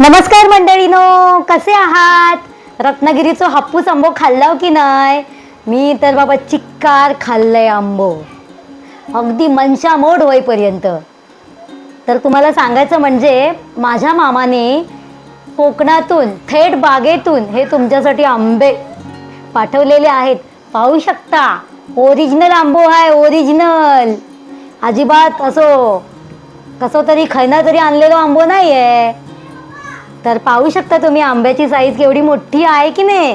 नमस्कार मंडळीनो कसे आहात? रत्नागिरीचं हापूस आंबो खाल्लाव की नाही? मी तर बाबा चिक्कार खाल्लंय आंबो. अगदी मनशा मोड होईपर्यंत. तर तुम्हाला सांगायचं म्हणजे माझ्या मामाने कोकणातून थेट बागेतून हे तुमच्यासाठी आंबे पाठवलेले आहेत. पाहू शकता ओरिजिनल आंबो आहे ओरिजिनल अजिबात असो कसं तरी खैना तरी आणलेलो आंबो नाही आहे तर पाहू शकता तुम्ही आंब्याची साईज केवढी मोठी आहे की नाही?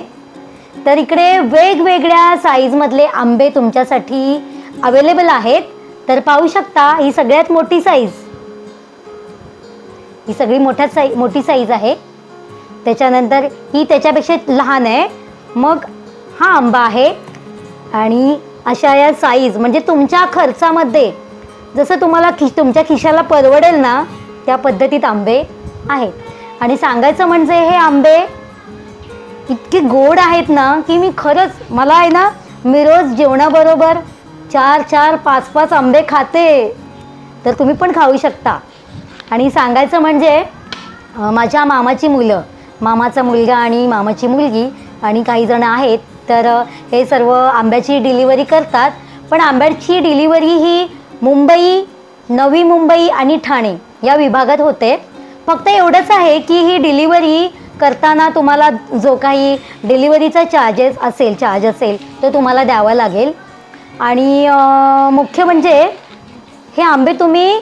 तर इकडे वेगवेगळ्या साईजमधले आंबे तुमच्यासाठी अवेलेबल आहेत. तर पाहू शकता ही सगळ्यात मोठी साईज ही सगळी मोठ्या साई मोठी साईज आहे. त्याच्यानंतर ही त्याच्यापेक्षा लहान आहे. मग हा आंबा आहे. आणि अशा या साईज म्हणजे तुमच्या खर्चामध्ये जसं तुम्हाला खि तुमच्या खिशाला परवडेल ना त्या पद्धतीत आंबे आहेत. आणि सांगायचं म्हणजे हे आंबे इतके गोड आहेत ना की मी खरंच मला आहे ना मी रोज जेवणाबरोबर चार चार पाच पाच आंबे खाते. तर तुम्ही पण खाऊ शकता. आणि सांगायचं म्हणजे माझ्या मामाची मुलं मामाचा मुलगा आणि मामाची मुलगी आणि काही जण आहेत तर हे सर्व आंब्याची डिलिव्हरी करतात. पण आंब्याची डिलिव्हरी ही मुंबई नवी मुंबई आणि ठाणे या विभागात होते. फक्त एवढंच आहे की ही डिलिव्हरी करताना तुम्हाला जो काही डिलिव्हरीचा चार्जेस असेल चार्ज असेल तो तुम्हाला द्यावा लागेल. आणि मुख्य म्हणजे हे आंबे तुम्ही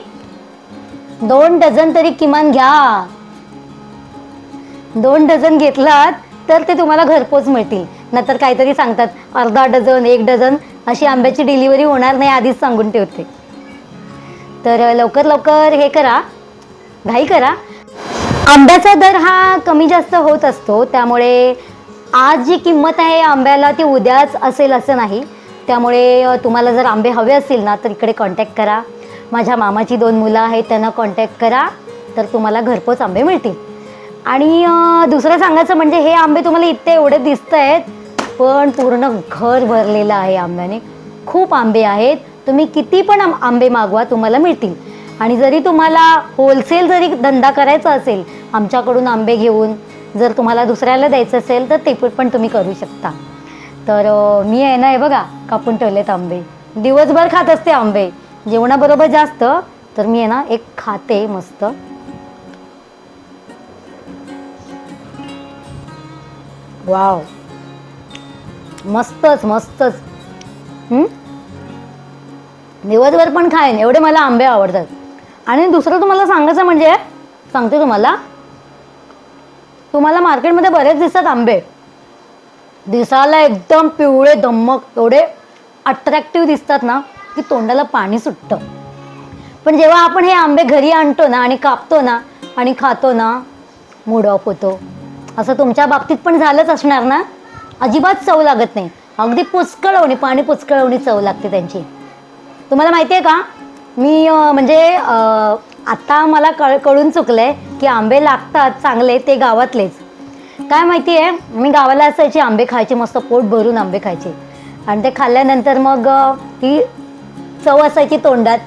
दोन डझन तरी किमान घ्या. दोन डझन घेतलात तर ते तुम्हाला घरपोच मिळतील. नंतर काहीतरी सांगतात अर्धा डझन एक डझन अशी आंब्याची डिलिव्हरी होणार नाही आधीच सांगून ठेवते. तर लवकर लवकर हे करा घाई करा. आंब्याचा दर हा कमी जास्त होत असतो त्यामुळे आज जी किंमत आहे आंब्याला ती उद्याच असेल असं नाही. त्यामुळे तुम्हाला जर आंबे हवे असतील ना तर इकडे कॉन्टॅक्ट करा. माझ्या मामाची दोन मुलं आहेत त्यांना कॉन्टॅक्ट करा तर तुम्हाला घरपोच आंबे मिळतील. आणि दुसरं सांगायचं म्हणजे हे आंबे तुम्हाला इतके एवढे दिसत आहेत पण पूर्ण घर भरलेलं आहे आंब्याने. खूप आंबे आहेत. तुम्ही किती पण आं- आंबे मागवा तुम्हाला मिळतील. आणि जरी तुम्हाला होलसेल जरी धंदा करायचा असेल आमच्याकडून आंबे घेऊन जर तुम्हाला दुसऱ्याला द्यायचं असेल तर ते पण तुम्ही करू शकता. तर मी आहे ना हे बघा कापून ठेवलेत आंबे. दिवसभर खात असते आंबे. जेवणाबरोबर जास्त तर मी आहे ना एक खाते मस्त. वाव. मस्तच मस्तच. दिवसभर पण खाईन एवढे मला आंबे आवडतात. आणि दुसरं तुम्हाला सांगायचं म्हणजे सांगते तुम्हाला. तुम्हाला मार्केटमध्ये बरेच दिसतात आंबे. दिसायला एकदम पिवळे धम्मक एवढे अट्रॅक्टिव्ह दिसतात ना की तोंडाला पाणी सुटतं. पण जेव्हा आपण हे आंबे घरी आणतो ना आणि कापतो ना आणि खातो ना मूड ऑफ होतो. असं तुमच्या बाबतीत पण झालंच असणार ना? अजिबात चव लागत नाही. अगदी पुचकळवणी पाणी पुचकळवणी चव लागते त्यांची. तुम्हाला माहिती आहे का? मी म्हणजे आता मला कळ कळून चुकलंय की आंबे लागतात चांगले ते गावातलेच. काय माहिती आहे? मी गावाला असायचे आंबे खायचे मस्त पोट भरून आंबे खायचे. आणि ते खाल्ल्यानंतर मग ती चव असायची तोंडात.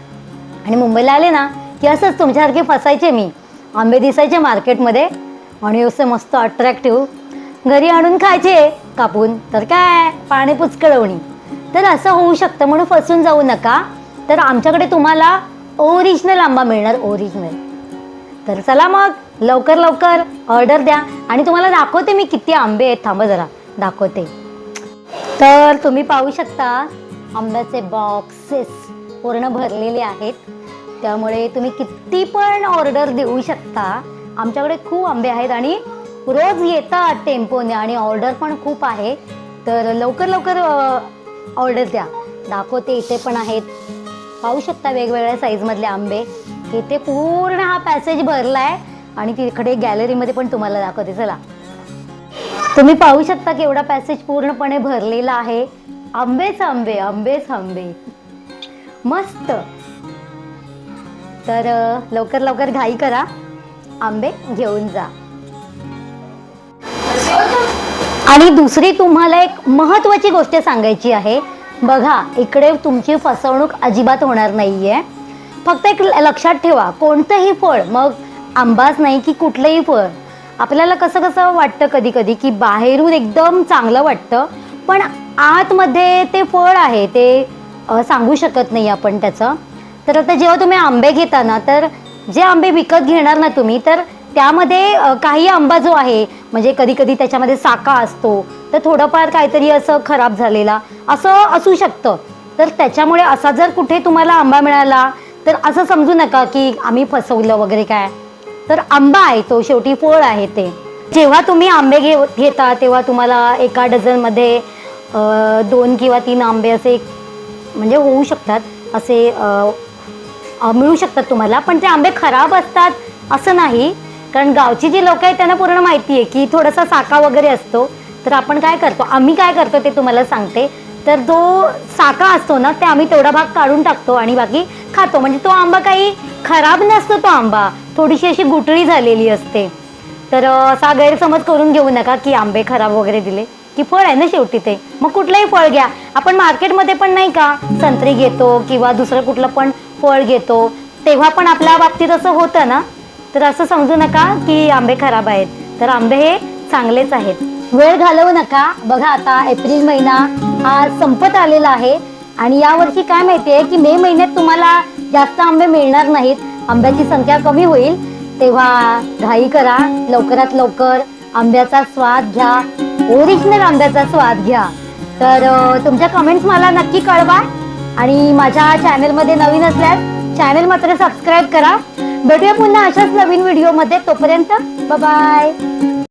आणि मुंबईला आले ना की असंच तुमच्यासारखे फसायचे मी. आंबे दिसायचे मार्केटमध्ये. आणि असे मस्त अट्रॅक्टिव्ह घरी आणून खायचे कापून. तर काय? पाणी पुचकळवणी. तर असं होऊ शकतं म्हणून फसून जाऊ नका. तर आमच्याकडे तुम्हाला ओरिजिनल आंबा मिळणार ओरिजिनल तर चला मग लवकर लवकर ऑर्डर द्या. आणि तुम्हाला दाखवते मी किती आंबे आहेत. थांबा जरा दाखवते. तर तुम्ही पाहू शकता आंब्याचे बॉक्सेस पूर्ण भरलेले आहेत. त्यामुळे तुम्ही किती पण ऑर्डर देऊ शकता. आमच्याकडे खूप आंबे आहेत आणि रोज येतात टेम्पोने आणि ऑर्डर पण खूप आहे. तर लवकर लवकर ऑर्डर द्या. दाखवते इथे पण आहेत. पाहू शकता वेगवेगळ्या साईजमधले आंबे. इथे पूर्ण हा पॅसेज भरलाय आणि तिकडे गॅलरीमध्ये पण तुम्हाला दाखवते. चला. तुम्ही पाहू शकता की एवढा पॅसेज पूर्णपणे भरलेला आहे. आंबेच आंबे आंबेच आंबे. मस्त. तर लवकर लवकर घाई करा. आंबे घेऊन जा. आणि दुसरी तुम्हाला एक महत्वाची गोष्ट सांगायची आहे. बघा इकडे तुमची फसवणूक अजिबात होणार नाही आहे फक्त एक ल- लक्षात ठेवा कोणतंही फळ मग आंबाच नाही की कुठलंही फळ. आपल्याला कसं कसं वाटतं कधी कधी की बाहेरून एकदम चांगलं वाटतं पण आतमध्ये ते फळ आहे ते सांगू शकत नाही आपण त्याचं. तर आता जेव्हा तुम्ही आंबे घेता ना तर जे आंबे विकत घेणार ना तुम्ही तर त्यामध्ये काही आंबा जो आहे म्हणजे कधी कधी त्याच्यामध्ये साका असतो तर थोडंफार काहीतरी असं खराब झालेला असं असू शकतं. तर त्याच्यामुळे असा जर कुठे तुम्हाला आंबा मिळाला तर असं समजू नका की आम्ही फसवलं वगैरे काय. तर आंबा आहे तो शेवटी फळ आहे ते. जेव्हा तुम्ही आंबे घे घेता तेव्हा तुम्हाला एका डझनमध्ये दोन किंवा तीन आंबे असे म्हणजे होऊ शकतात असे मिळू शकतात तुम्हाला पण ते आंबे खराब असतात असं नाही. कारण गावची जी लोक आहेत त्यांना पूर्ण माहिती आहे की थोडासा साका वगैरे असतो. तर आपण काय करतो? आम्ही काय करतो ते तुम्हाला सांगते. तर जो साका असतो ना ते आम्ही तेवढा भाग काढून टाकतो आणि बाकी खातो. म्हणजे तो आंबा काही खराब नसतो तो आंबा. थोडीशी अशी गुटळी झालेली असते. तर असा गैरसमज करून घेऊ नका की आंबे खराब वगैरे दिले. की फळ आहे ना शेवटी ते. मग कुठलंही फळ घ्या. आपण मार्केटमध्ये पण नाही का संत्री घेतो किंवा दुसरं कुठलं पण फळ घेतो. तेव्हा पण आपल्या बाबतीत असं होतं ना तर असं समजू नका की आंबे खराब आहेत. तर आंबे हे चांगलेच आहेत. वेळ घालवू नका. बघा आता एप्रिल महिना हा संपत आलेला आहे. आणि यावर्षी काय माहितीये की मे महिन्यात तुम्हाला जास्त आंबे मिळणार नाहीत. आंब्याची संख्या कमी होईल. तेव्हा घाई करा. लवकरात लवकर आंब्याचा स्वाद घ्या. ओरिजिनल आंब्याचा स्वाद घ्या. तर तुमच्या कमेंट्स मला नक्की कळवा. आणि माझ्या चॅनलमध्ये नवीन असल्यास चॅनल मात्र सबस्क्राईब करा. भेटूया पुन्हा अशाच नवीन व्हिडिओमध्ये. तोपर्यंत बाय